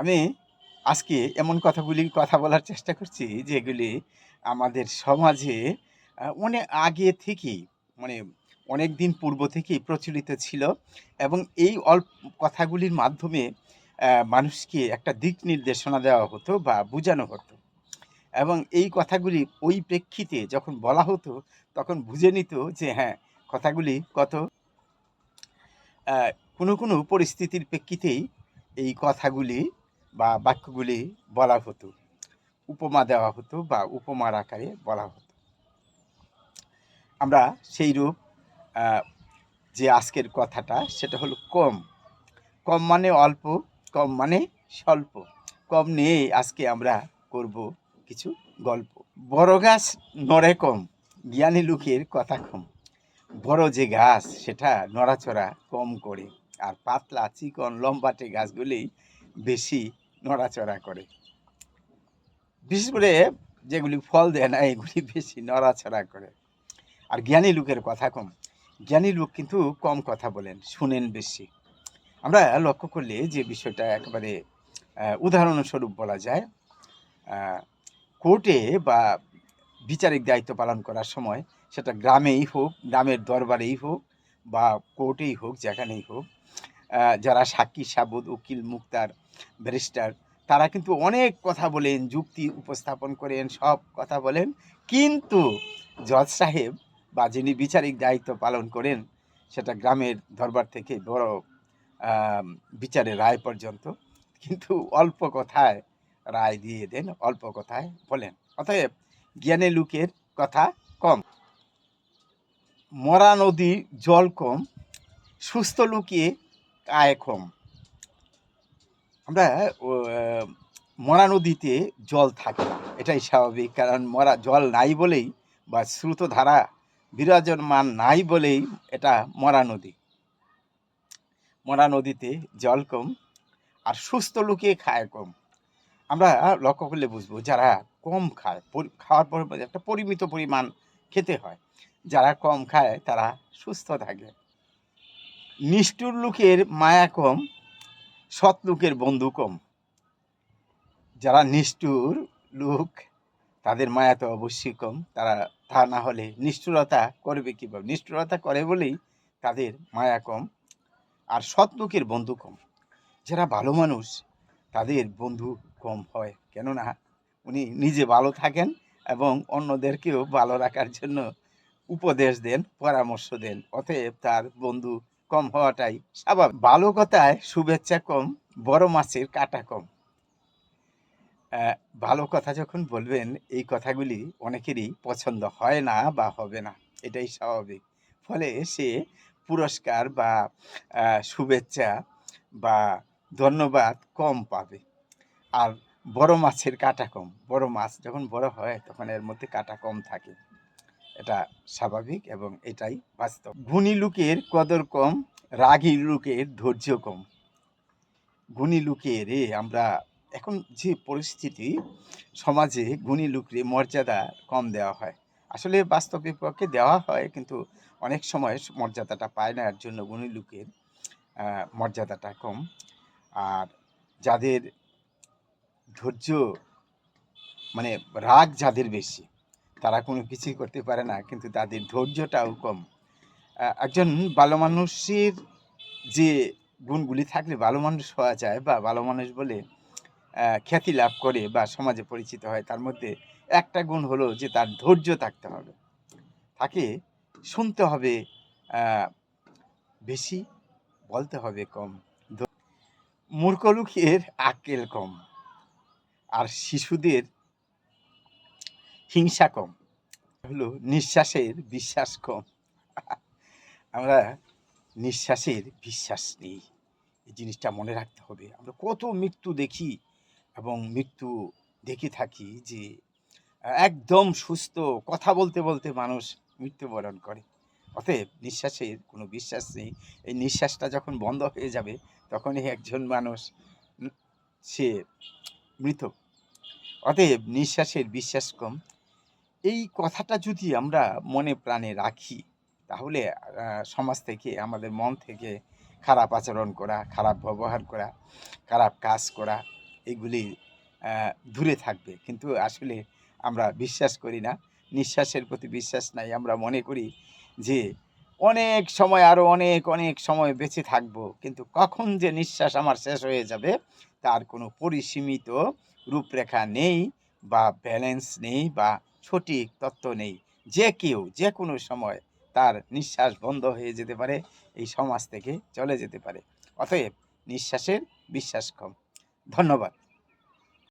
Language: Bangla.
আমি আজকে এমন কথাগুলি কথা বলার চেষ্টা করছি যেগুলি আমাদের সমাজে অনেক আগে থেকেই মানে অনেক দিন পূর্ব থেকেই প্রচলিত ছিল এবং এই অল্প কথাগুলির মাধ্যমে মানুষকে একটা দিক নির্দেশনা দেওয়া হতো বা বোঝানো হতো। এবং এই কথাগুলি ওই প্রেক্ষিতে যখন বলা হতো তখন বুঝে নিত যে হ্যাঁ, কথাগুলি কত কোনো, কোনো পরিস্থিতির প্রেক্ষিতেই এই কথাগুলি বা বাক্যগুলি বলা হতো। উপমা দেওয়া হতো বা উপমার আকারে বলা হতো। আমরা সেইরূপ আ যে আজকের কথাটা সেটা হলো কম। কম মানে অল্প, কম মানে স্বল্প। কম নিয়েই আজকে আমরা করব কিছু গল্প। বড় গাছ নড়ে কম, জ্ঞানী লোকের কথা কম। বড় যে গাছ সেটা নড়াচড়া কম করে। আর পাতলা, চিকন, লম্বাটে গাছগুলি বেশি নড়াচড়া করে। বিশেষ করে যেগুলি ফল দেয় না এগুলি বেশি নড়াচড়া করে। আর জ্ঞানী লোকের কথা কম। জ্ঞানী লোক কিন্তু কম কথা বলেন, শুনেন বেশি। আমরা লক্ষ্য করলে যে বিষয়টা একেবারে উদাহরণস্বরূপ বলা যায়, কোর্টে বা বিচারিক দায়িত্ব পালন করার সময় সেটা গ্রামেই হোক, গ্রামের দরবারেই হোক বা কোর্টেই হোক, যেখানেই হোক, যারা সাক্ষী, সাবুত, উকিল, মুক্তার, ব্যারিস্টার তারা কিন্তু অনেক কথা বলেন, যুক্তি উপস্থাপন করেন, সব কথা বলেন। কিন্তু জজ সাহেব বা যিনি বিচারিক দায়িত্ব পালন করেন সেটা গ্রামের দরবার থেকে বড় বিচারের রায় পর্যন্ত কিন্তু অল্প কথায় রায় দিয়ে দেন, অল্প কথায় বলেন। অতএব জ্ঞানে লোকের কথা কম। মরা নদীর জল কম, সুস্থ লোকে আয় কম। আমরা মরা নদীতে জল থাকে। এটাই স্বাভাবিক। কারণ মরা জল নাই বলেই বা স্রোতধারা বিরাজমান নাই বলেই এটা মরা নদী। মরা নদীতে জল কম আর সুস্থ লোকে খায় কম। আমরা লক্ষ্য করলে বুঝব যারা কম খায়, খাওয়ার পর একটা পরিমিত পরিমাণ খেতে হয়। যারা কম খায় তারা সুস্থ থাকে। নিষ্ঠুর লোকের মায়া কম, সৎ লোকের বন্ধু কম। যারা নিষ্ঠুর লোক তাদের মায়া তো অবশ্যই কম। তারা তা না হলে নিষ্ঠুরতা করবে কীভাবে নিষ্ঠুরতা করে বলেই তাদের মায়া কম। আর সৎ লোকের বন্ধু কম। যারা ভালো মানুষ তাদের বন্ধু কম হয়। কেননা উনি নিজে ভালো থাকেন এবং অন্যদেরকেও ভালো রাখার জন্য উপদেশ দেন, পরামর্শ দেন। অতএব তার বন্ধু কম হওয়াটাই স্বাভাবিক। ভালো কথায় শুভেচ্ছা কম, বড় মাছের কাঁটা কম। ভালো কথা যখন বলবেন এই কথাগুলি অনেকেরই পছন্দ হয় না বা হবে না। এটাই স্বাভাবিক। ফলে সে পুরস্কার বা শুভেচ্ছা বা ধন্যবাদ কম পাবে। আর বড় মাছের কাঁটা কম। বড় মাছ যখন বড় হয় তখন এর মধ্যে কাটা কম থাকে। এটা স্বাভাবিক এবং এটাই বাস্তব। গুণী লোকের কদর কম, রাগী লোকের ধৈর্য কম। গুণী লোকের আমরা এখন যে পরিস্থিতি সমাজে গুণী লোকরে মর্যাদা কম দেওয়া হয়। আসলে বাস্তবিক পক্ষে দেওয়া হয় কিন্তু অনেক সময় মর্যাদাটা পায় না। এর জন্য গুণী লোকের মর্যাদাটা কম। আর যাদের ধৈর্য মানে রাগ যাদের বেশি তারা কোনো কিছুই করতে পারে না কিন্তু তাদের ধৈর্যটাও কম। একজন ভালো মানুষের যে গুণগুলি থাকলে ভালো মানুষ হওয়া যায় বা ভালো মানুষ বলে খ্যাতি লাভ করে বা সমাজে পরিচিত হয় তার মধ্যে একটা গুণ হলো যে তার ধৈর্য থাকতে হবে। তাকে শুনতে হবে বেশি, বলতে হবে কম। মূর্খ লোকের আক্কেল কম। আর শিশুদের হিংসা কম। হলো নিঃশ্বাসের বিশ্বাস কম। আমরা নিঃশ্বাসের বিশ্বাস নেই। এই জিনিসটা মনে রাখতে হবে। আমরা কত মৃত্যু দেখি এবং মৃত্যু দেখে থাকি যে একদম সুস্থ কথা বলতে, বলতে মানুষ মৃত্যুবরণ করে। অতএব নিঃশ্বাসের কোনো বিশ্বাস নেই। এই নিঃশ্বাসটা যখন বন্ধ হয়ে যাবে তখনই একজন মানুষ সে মৃত। অতএব নিঃশ্বাসের বিশ্বাস কম। এই কথাটা যদি আমরা মনে প্রাণে রাখি তাহলে সমাজ থেকে আমাদের মন থেকে খারাপ আচরণ করা, খারাপ ব্যবহার করা, খারাপ কাজ করা এগুলি দূরে থাকবে। কিন্তু আসলে আমরা বিশ্বাস করি না নিঃশ্বাসের প্রতি বিশ্বাস নাই। আমরা মনে করি যে অনেক সময় আরও অনেক অনেক সময় বেঁচে থাকব কিন্তু কখন যে নিঃশ্বাস আমার শেষ হয়ে যাবে তার কোনো পরিসীমিত রূপরেখা নেই বা ব্যালেন্স নেই বা সঠিক তত্ত্ব নেই। যে কেউ যে কোনো সময় তার নিঃশ্বাস বন্ধ হয়ে যেতে পারে, এই সমাজ থেকে চলে যেতে পারে। অতএব নিঃশ্বাসের বিশ্বাস কম। ধন্যবাদ।